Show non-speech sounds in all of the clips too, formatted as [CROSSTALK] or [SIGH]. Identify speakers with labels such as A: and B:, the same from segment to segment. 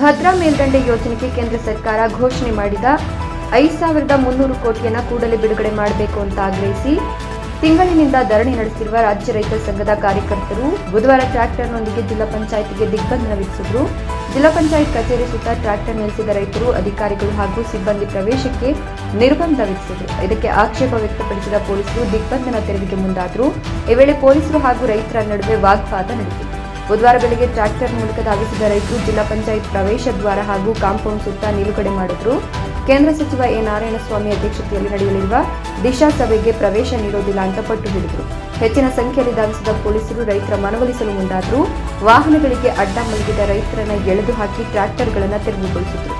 A: ಭದ್ರಾ ಮೇಲ್ದಂಡೆ ಯೋಜನೆಗೆ ಕೇಂದ್ರ ಸರ್ಕಾರ ಘೋಷಣೆ ಮಾಡಿದ ಐದು ಸಾವಿರದ ಮುನ್ನೂರು ಕೋಟಿಯನ್ನು ಕೂಡಲೇ ಬಿಡುಗಡೆ ಮಾಡಬೇಕು ಅಂತ ಆಗ್ರಹಿಸಿ ತಿಂಗಳಿನಿಂದ ಧರಣಿ ನಡೆಸಿರುವ ರಾಜ್ಯ ರೈತ ಸಂಘದ ಕಾರ್ಯಕರ್ತರು ಬುಧವಾರ ಟ್ರ್ಯಾಕ್ಟರ್ನೊಂದಿಗೆ ಜಿಲ್ಲಾ ಪಂಚಾಯತ್ಗೆ ದಿಗ್ಬಂಧನ ವಿಧಿಸಿದ್ರು. ಜಿಲ್ಲಾ ಪಂಚಾಯತ್ ಕಚೇರಿ ಸುತ್ತ ಟ್ರ್ಯಾಕ್ಟರ್ ನಿಲ್ಲಿಸಿದ ರೈತರು, ಅಧಿಕಾರಿಗಳು ಹಾಗೂ ಸಿಬ್ಬಂದಿ ಪ್ರವೇಶಕ್ಕೆ ನಿರ್ಬಂಧ ವಿಧಿಸಿದರು. ಇದಕ್ಕೆ ಆಕ್ಷೇಪ ವ್ಯಕ್ತಪಡಿಸಿದ ಪೊಲೀಸರು ದಿಗ್ಬಂಧನ ತೆರವಿಗೆ ಮುಂದಾದರು. ಈ ವೇಳೆ ಪೊಲೀಸರು ಹಾಗೂ ರೈತರ ನಡುವೆ ವಾಗ್ವಾದ ನಡೆಯಿತು ಬುಧವಾರ ಬೆಳಗ್ಗೆ ಟ್ರ್ಯಾಕ್ಟರ್ ಮೂಲಕ ಧಾವಿಸಿದ ರೈತರು ಜಿಲ್ಲಾ ಪಂಚಾಯತ್ ಪ್ರವೇಶ ದ್ವಾರ ಹಾಗೂ ಕಾಂಪೌಂಡ್ ಸುತ್ತ ನಿಲುಗಡೆ ಮಾಡಿದ್ರು. ಕೇಂದ್ರ ಸಚಿವ ಎ. ನಾರಾಯಣಸ್ವಾಮಿ ಅಧ್ಯಕ್ಷತೆಯಲ್ಲಿ ನಡೆಯಲಿರುವ ದಿಶಾ ಸಭೆಗೆ ಪ್ರವೇಶ ನೀಡೋದಿಲ್ಲ ಅಂತ ಪಟ್ಟು ಹಿಡಿದರು. ಹೆಚ್ಚಿನ ಸಂಖ್ಯೆಯಲ್ಲಿ ಧಾವಿಸಿದ ಪೊಲೀಸರು ರೈತರ ಮನವೊಲಿಸಲು ಮುಂದಾದರು. ವಾಹನಗಳಿಗೆ ಅಡ್ಡ ಮಲಗಿದ ರೈತರನ್ನ ಎಳೆದು ಹಾಕಿ ಟ್ರ್ಯಾಕ್ಟರ್ಗಳನ್ನು ತೆರವುಗೊಳಿಸಿದರು.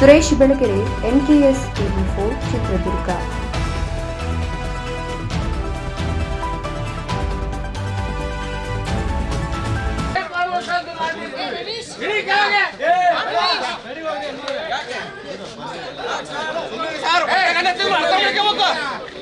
A: Suresh Belagere NKS TV four Chitradurga.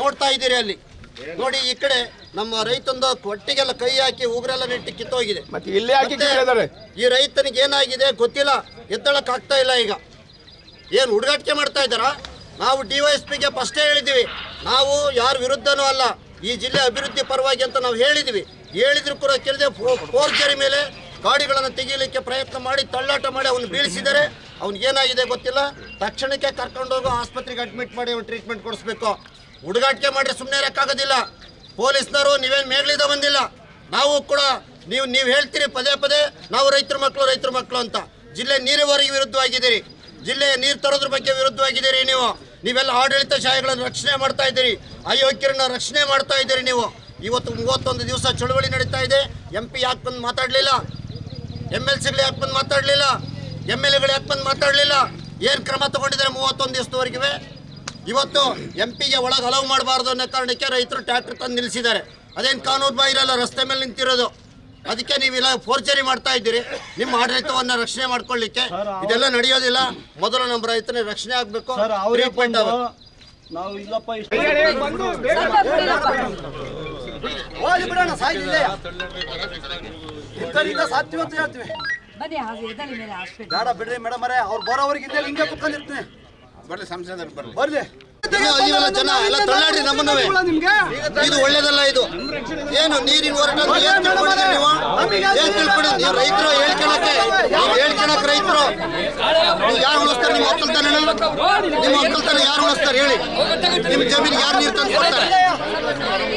B: ನೋಡ್ತಾ ಇದ್ದೀರಿ ಅಲ್ಲಿ. ನೋಡಿ ಈ ಕಡೆ ನಮ್ಮ ರೈತಂದು ಕೊಟ್ಟಿಗೆಲ್ಲ ಕೈ ಹಾಕಿ ಉಗ್ರೆಲ್ಲ ನೆಟ್ಟಿ ಕಿತ್ತೋಗಿದೆ.
C: ಮತ್ತೆ ಇಲ್ಲೇ ಹಾಕಿ
B: ಈ ರೈತನಿಗೆ ಏನಾಗಿದೆ ಗೊತ್ತಿಲ್ಲ. ಎದ್ದಳಕ್ ಆಗ್ತಾ ಇಲ್ಲ ಈಗ. ಏನು ಹುಡುಗಾಟಿಕೆ ಮಾಡ್ತಾ ಇದ್ದಾರಾ? ನಾವು ಡಿ ವೈ ಎಸ್ ಪಿಗೆ ಫಸ್ಟೇ ಹೇಳಿದ್ದೀವಿ. ನಾವು ಯಾರ ವಿರುದ್ಧನೂ ಅಲ್ಲ. ಈ ಜಿಲ್ಲೆ ಅಭಿವೃದ್ಧಿ ಪರವಾಗಿ ಅಂತ ನಾವು ಹೇಳಿದ್ವಿ ಹೇಳಿದ್ರು ಕೂಡ ಕೇಳಿದೆ ಫೋರ್ಜರಿ ಮೇಲೆ ಗಾಡಿಗಳನ್ನು ತೆಗೀಲಿಕ್ಕೆ ಪ್ರಯತ್ನ ಮಾಡಿ ತಳ್ಳಾಟ ಮಾಡಿ ಅವನು ಬೀಳಿಸಿದ್ದಾರೆ. ಅವ್ನಿಗೆ ಏನಾಗಿದೆ ಗೊತ್ತಿಲ್ಲ? ತಕ್ಷಣಕ್ಕೆ ಕರ್ಕೊಂಡೋಗಿ ಆಸ್ಪತ್ರೆಗೆ ಅಡ್ಮಿಟ್ ಮಾಡಿ ಅವ್ನು ಟ್ರೀಟ್ಮೆಂಟ್ ಕೊಡಿಸ್ಬೇಕು. ಹುಡುಗಾಟಿಕೆ ಮಾಡಿ ಸುಮ್ಮನೆ ಇರೋಕ್ಕಾಗೋದಿಲ್ಲ. ಪೊಲೀಸ್ನವರು ನೀವೇನು ಮೇಘಲಿದ ಬಂದಿಲ್ಲ. ನಾವು ಕೂಡ ನೀವು ನೀವು ಹೇಳ್ತೀರಿ ಪದೇ ಪದೇ, ನಾವು ರೈತರ ಮಕ್ಕಳು ರೈತರ ಮಕ್ಕಳು ಅಂತ. ಜಿಲ್ಲೆ ನೀರಾವರಿಗೆ ವಿರುದ್ಧವಾಗಿದ್ದೀರಿ. ಜಿಲ್ಲೆಯ ನೀರು ತರೋದ್ರ ಬಗ್ಗೆ ವಿರುದ್ಧವಾಗಿದ್ದೀರಿ ನೀವು. ನೀವೆಲ್ಲ ಆಡಳಿತ ಶಾಹಿಗಳನ್ನು ರಕ್ಷಣೆ ಮಾಡ್ತಾ ಇದ್ದೀರಿ. ಅಯೋಗ್ಯರನ್ನ ರಕ್ಷಣೆ ಮಾಡ್ತಾ ಇದ್ದೀರಿ ನೀವು. ಇವತ್ತು ಮೂವತ್ತೊಂದು ದಿವಸ ಚಳುವಳಿ ನಡೀತಾ ಇದೆ. ಎಂ ಪಿ ಯಾಕೆ ಬಂದು ಮಾತಾಡಲಿಲ್ಲ? ಎಂ ಎಲ್ ಸಿಗಳು ಯಾಕೆ ಬಂದು ಮಾತಾಡಲಿಲ್ಲ? ಎಂ ಎಲ್ ಎಗಳು ಯಾಕೆ ಬಂದು ಮಾತಾಡಲಿಲ್ಲ ಏನು ಕ್ರಮ ತಗೊಂಡಿದ್ದಾರೆ ಮೂವತ್ತೊಂದು ದಿವಸದವರೆಗೆ ಇವತ್ತು ಎಂ ಪಿಗೆ ಒಳಗೆ ಹಲವು ಮಾಡಬಾರ್ದು ಅನ್ನೋ ಕಾರಣಕ್ಕೆ ರೈತರು ಟ್ರ್ಯಾಕ್ಟರ್ ತಂದು ನಿಲ್ಲಿಸಿದ್ದಾರೆ ಅದೇನು ಕಾನೂನು ಬಾಯಿರಲ್ಲ ರಸ್ತೆ ಮೇಲೆ ನಿಂತಿರೋದು ಅದಕ್ಕೆ ನೀವೆಲ್ಲ ಫೋರ್ಜರಿ ಮಾಡ್ತಾ ಇದ್ದೀರಿ ನಿಮ್ಮ ಆಡಳಿತವನ್ನ ರಕ್ಷಣೆ ಮಾಡ್ಕೊಳ್ಳಿಕ್ಕೆ ಇದೆಲ್ಲ ನಡೆಯೋದಿಲ್ಲ ಮೊದಲು ನಮ್ಮ ರೈತನ ರಕ್ಷಣೆ ಆಗಬೇಕು
D: ನಾವು ಇಲ್ಲಪ್ಪ ಬಿಡೋಣ ಹೇಳ್ತೀವಿ
E: ಬನ್ನಿ ಹಾಗೆ ಎದಲಿ ಮೇಲೆ ಹಾಸ್ಪಿಟಲ್.
D: ಬೇಡ ಬಿಡ್ರಿ ಮೇಡಮ್ ಅರೇ ಅವ್ರು ಬರೋವರೆಗೆ ಇದ್ದಲ್ಲಿ ಹಿಂಗೆ ಕುತ್ಕೊಂಡಿರ್ತೀನಿ.
C: ಬರ್ಲಿ ಸಂಸದರು ಬರ್ಲಿ.
D: ಬರ್ಲಿ.
B: ಇನ್ನು ಇವೆಲ್ಲ ಜನ ಎಲ್ಲ ತಳ್ಳಾಡಿ ನಮ್ಮನ್ನವೇ. ಇದು ಒಳ್ಳೇದಲ್ಲ ಇದು. ಏನು ನೀರಿನ ಹೋರಾಟ ಅಂತ ಏನ್ ತಿಳ್ಕೊಂಡಿದ್ದೀರಿ ನೀವು? ಏನ್ ತಿಳ್ಕೊಂಡಿದ್ದೀರಿ ನೀವು ರೈತರು ಹೇಳ್ಕೊಳಕ್ಕೆ ನೀವು ಹೇಳ್ಕೊಳಕ್ ರೈತರು. ನೀವು ಯಾರು ಉಳಿಸ್ತಾರೆ? ನಿಮ್ಮ ಒಕ್ಕಲ್ತನ ನಿಮ್ಮ ಒಕ್ಕಲ್ತನ ಯಾರು ಉಳಿಸ್ತಾರೆ? ಹೇಳಿ. ನಿಮ್ಮ ಜಮೀನಿಗೆ ಯಾರು ನೀರು ತಂದು ಕೊಡ್ತಾರೆ?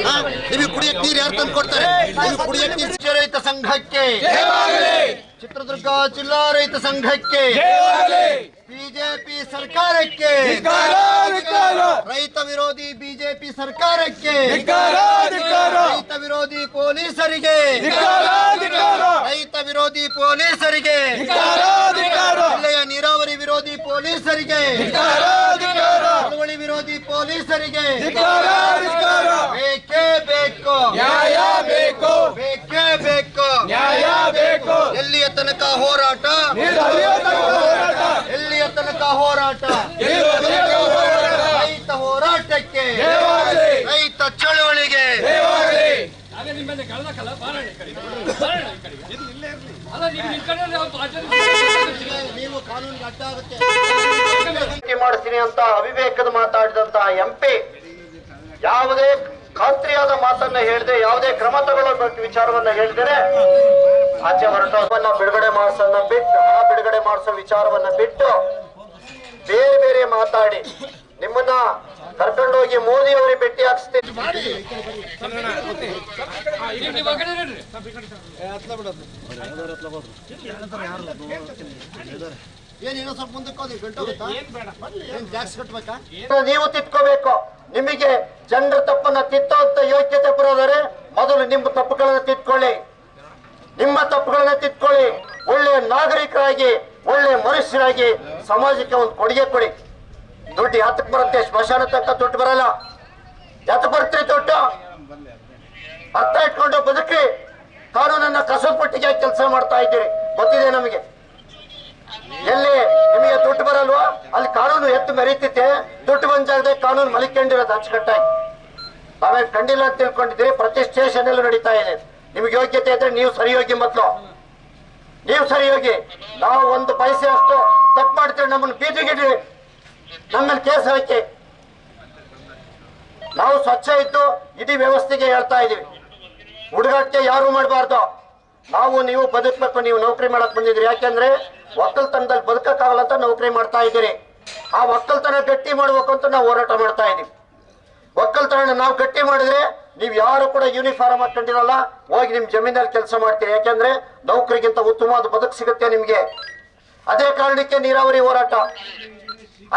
B: ಹಾ? ನಿಮಗೆ ಕುಡಿಯಕ್ ನೀರು ಯಾರು ತಂದು ಕೊಡ್ತಾರೆ? ನಿಮಗೆ ಕುಡಿಯಕ್ ನೀರು ಸಂಘಕ್ಕೆ. ಚಿತ್ರದುರ್ಗ ಜಿಲ್ಲಾ ರೈತ ಸಂಘಕ್ಕೆ ಬಿಜೆಪಿ ಸರ್ಕಾರಕ್ಕೆ ರೈತ ವಿರೋಧಿ ಬಿಜೆಪಿ ಸರ್ಕಾರಕ್ಕೆ ರೈತ ವಿರೋಧಿ ಪೊಲೀಸರಿಗೆ ರೈತ ವಿರೋಧಿ ಪೊಲೀಸರಿಗೆ ಜಿಲ್ಲೆಯ ನೀರಾವರಿ ವಿರೋಧಿ ಪೊಲೀಸರಿಗೆ ಚಳವಳಿ ವಿರೋಧಿ ಪೊಲೀಸರಿಗೆ ಬೇಕೇ ಬೇಕು
C: ನ್ಯಾಯ ಬೇಕು
B: ಬೇಕೇ ಬೇಕು
C: ನ್ಯಾಯ ಬೇಕು.
B: ಎಲ್ಲಿಯ ತನಕ ಹೋರಾಟ? ಎಲ್ಲಿಯ ತನಕ ಹೋರಾಟ? ರೈತ ಹೋರಾಟಕ್ಕೆ. ರೈತ ಚಳವಳಿಗೆ. [LAUGHS] ನೀವು ಕಾನೂನಿಗೆ ಅಡ್ಡ ಆಗುತ್ತೆ. [LAUGHS] ವಿನಂತಿ ಮಾಡಿಸ್ತೀನಿ ಅಂತ ಅವಿವೇಕದ ಮಾತಾಡಿದಂತ ಎಂಪಿ ಯಾವುದೇ ಖಾತ್ರಿಯಾದ ಮಾತನ್ನ ಹೇಳದೆ ಯಾವುದೇ ಕ್ರಮ ತಗೊಳ್ಳೋ ವಿಚಾರವನ್ನ ಹೇಳಿದರೆ ಆಚೆ ಹೊರಟೋದನ್ನ ಬಿಡುಗಡೆ ಮಾಡಿಸೋದನ್ನ ಬಿಟ್ಟು ಹಣ ಬಿಡುಗಡೆ ಮಾಡಿಸೋ ವಿಚಾರವನ್ನ ಬಿಟ್ಟು ಬೇರೆ ಬೇರೆ ಮಾತಾಡಿ. ನಿಮ್ಮನ್ನ ಕರ್ಕೊಂಡೋಗಿ ಮೋದಿ ಅವರಿಗೆ ಭೇಟಿ ಹಾಕ್ಸ್ತೀನಿ. ನೀವು ತಿತ್ಕೋಬೇಕು ನಿಮಗೆ ಜನರ ತಪ್ಪನ್ನ ತಿತ್ತುವಂತ ಯೋಗ್ಯತೆ ಬರೋದರೆ ಮೊದಲು ನಿಮ್ಮ ತಪ್ಪುಗಳನ್ನ ತಿತ್ಕೊಳ್ಳಿ ನಿಮ್ಮ ತಪ್ಪುಗಳನ್ನ ತಿದ್ಕೊಳ್ಳಿ. ಒಳ್ಳೆಯ ನಾಗರಿಕರಾಗಿ, ಒಳ್ಳೆಯ ಮನುಷ್ಯರಾಗಿ ಸಮಾಜಕ್ಕೆ ಒಂದು ಕೊಡುಗೆ ಕೊಡಿ. ದುಡ್ಡು ಯಾತಕ್ಕೆ ಬರುತ್ತೆ? ಸ್ಮಶಾನ ತನಕ ದುಡ್ಡು ಬರಲ್ಲ. ಯಾತ ಬರ್ತೀರಿ ದುಡ್ಡು? ಅರ್ಥ ಇಟ್ಕೊಂಡು ಬದುಕಿ ಕಾನೂನನ್ನ ಕಸಪಟ್ಟಿಗೆ ಕೆಲಸ ಮಾಡ್ತಾ ಇದ್ದೀರಿ. ಗೊತ್ತಿದೆ ನಮಗೆ. ಎಲ್ಲಿ? ನಿಮಗೆ ದುಡ್ಡು ಬರಲ್ವಾ? ಅಲ್ಲಿ ಕಾನೂನು ಎತ್ತು ಮೆರೀತಿತ್ತೆ ದುಡ್ಡು ಬಂದ ಕಾನೂನು ಮಲಿಕೊಂಡಿರೋದು ಅಚ್ಚುಕಟ್ಟಾಗಿ. ನಾವೇ ಕಂಡಿಲ್ಲ ಅಂತ ತಿಳ್ಕೊಂಡಿದ್ದೀರಿ? ಪ್ರತಿ ಸ್ಟೇಷನ್ ಅಲ್ಲೂ ನಡೀತಾ ಇದೆ. ನಿಮ್ಗೆ ಯೋಗ್ಯತೆ ಇದ್ರೆ ನೀವು ಸರಿ ಹೋಗಿ ಮೊದಲು. ನೀವು ಸರಿ ಹೋಗಿ ನಾವು ಒಂದು ಪೈಸೆ ಅಷ್ಟು ತಪ್ಪು ಮಾಡ್ತೀವಿ. ನಮ್ಮನ್ನು ಬೀದಿಗಿಡಿ. ನಮ್ಮಲ್ಲಿ ಕೇಸ್ ಹಾಕಿ. ನಾವು ಸ್ವಚ್ಛ ಇದ್ದು ಇಡೀ ವ್ಯವಸ್ಥೆಗೆ ಹೇಳ್ತಾ ಇದೀವಿ ಹುಡುಗಾಟಕ್ಕೆ ಯಾರು ಮಾಡಬಾರ್ದು. ನಾವು ನೀವು ಬದುಕಬೇಕು. ನೀವು ನೌಕರಿ ಮಾಡಕ್ ಬಂದಿದ್ರಿ ಯಾಕೆಂದ್ರೆ ಒಕ್ಕಲ್ತನದಲ್ಲಿ ಬದುಕಕ್ಕಾಗಲ್ಲ ಅಂತ ನೌಕರಿ ಮಾಡ್ತಾ ಇದ್ದೀರಿ. ಆ ಒಕ್ಕಲ್ತನ ಗಟ್ಟಿ ಮಾಡ್ಬೇಕಂತ ನಾವು ಹೋರಾಟ ಮಾಡ್ತಾ ಇದ್ದೀವಿ. ಒಕ್ಕಲ್ತನ ನಾವು ಗಟ್ಟಿ ಮಾಡಿದ್ರೆ ನೀವು ಯಾರು ಕೂಡ ಯೂನಿಫಾರ್ಮ್ ಹಾಕೊಂಡಿರಲ್ಲ, ಹೋಗಿ ನಿಮ್ಮ ಜಮೀನಲ್ಲಿ ಕೆಲಸ ಮಾಡ್ತೀರಿ. ಯಾಕೆಂದ್ರೆ ನೌಕರಿಗಿಂತ ಉತ್ತಮವಾದ ಬದುಕು ಸಿಗುತ್ತೆ ನಿಮಗೆ. ಅದೇ ಕಾರಣಕ್ಕೆ ನೀರಾವರಿ ಹೋರಾಟ.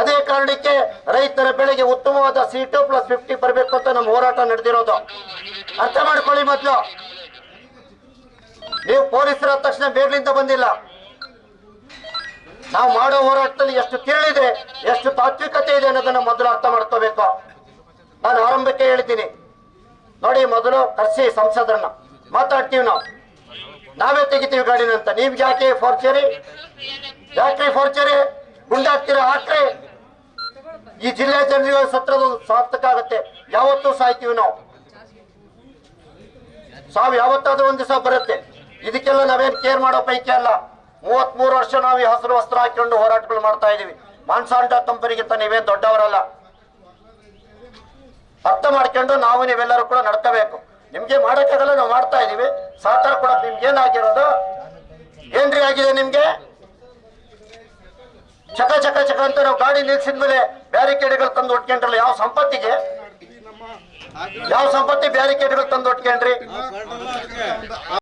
B: ಅದೇ ಕಾರಣಕ್ಕೆ ರೈತರ ಬೆಳೆಗೆ ಉತ್ತಮವಾದ ಸೀಟು ಪ್ಲಸ್ ಫಿಫ್ಟಿ ಬರಬೇಕು ಅಂತ ನಮ್ಮ ಹೋರಾಟ ನಡೆದಿರೋದು. ಅರ್ಥ ಮಾಡ್ಕೊಳ್ಳಿ ಮೊದಲು. ನೀವು ಪೊಲೀಸರ ತಕ್ಷಣ ಬೇರ್ಲಿಂದ ಬಂದಿಲ್ಲ. ನಾವು ಮಾಡೋ ಹೋರಾಟದಲ್ಲಿ ಎಷ್ಟು ತಿಳಿದೆ ಎಷ್ಟು ತಾತ್ವಿಕತೆ ಇದೆ ಅನ್ನೋದನ್ನ ಮೊದಲು ಅರ್ಥ ಮಾಡ್ಕೋಬೇಕು. ನಾನು ಆರಂಭಕ್ಕೆ ಹೇಳ್ತೀನಿ ನೋಡಿ, ಮೊದಲು ಕರ್ಸಿ ಸಂಸದರನ್ನ ಮಾತಾಡ್ತೀವಿ ನಾವು. ನಾವೇ ತೆಗಿತೀವಿ ಗಾಡಿನ ಅಂತ. ನೀವ್ ಯಾಕೆ ಫೋರ್ಚರಿ? ಯಾಕೆ ಫೋರ್ಚರಿ? ಗುಂಡಾಡ್ತಿರ ಹಾಕ್ರಿ? ಈ ಜಿಲ್ಲೆ ಜನರಿಗೆ ಸತ್ರದ ಸಾರ್ಥಕ ಆಗುತ್ತೆ. ಯಾವತ್ತೂ ಸಾಯ್ತೀವಿ ನಾವು. ಸಾವು ಯಾವತ್ತಾದ್ರೂ ಒಂದು ದಿವಸ ಬರುತ್ತೆ. ಇದಕ್ಕೆಲ್ಲ ನಾವೇನ್ ಕೇರ್ ಮಾಡೋ ಪೈಕಿ ಅಲ್ಲ. ಮೂವತ್ ಮೂರು ವರ್ಷ ನಾವು ಈ ಹಸಿರು ವಸ್ತ್ರ ಹಾಕೊಂಡು ಹೋರಾಟಗಳು ಮಾಡ್ತಾ ಇದೀವಿ ಮನ್ಸಾಂಡ ತಂಪರಿಗಿಂತ ನೀವೇನು ದೊಡ್ಡವರಲ್ಲ. ಅರ್ಥ ಮಾಡ್ಕೊಂಡು ನಾವು ನೀವೆಲ್ಲರೂ ಕೂಡ ನಡ್ಕೋಬೇಕು. ನಿಮ್ಗೆ ಮಾಡೋಕ್ಕಾಗಲ್ಲ ನಾವು ಮಾಡ್ತಾ ಇದೀವಿ ಸಹಕಾರ ಕೊಡಕ್ ನಿಮ್ಗೆ ಏನಾಗಿರೋದು? ಏನ್ರಿ ಆಗಿದೆ ನಿಮ್ಗೆ? ಚಕ ಚಕ ಚಕ ಅಂತ ನಾವು ಗಾಡಿ ನಿಲ್ಸಿದ ಮೇಲೆ ಬ್ಯಾರಿಕೇಡ್ಗಳು ತಂದು ಒಟ್ಕೊಂಡ್ರಲ್ಲ ಯಾವ ಸಂಪತ್ತಿಗೆ? ಯಾವ ಸಂಪತ್ತಿ ಬ್ಯಾರಿಕೇಡ್ಗಳು ತಂದು ಒಟ್ಕೊಂಡ್ರಿ?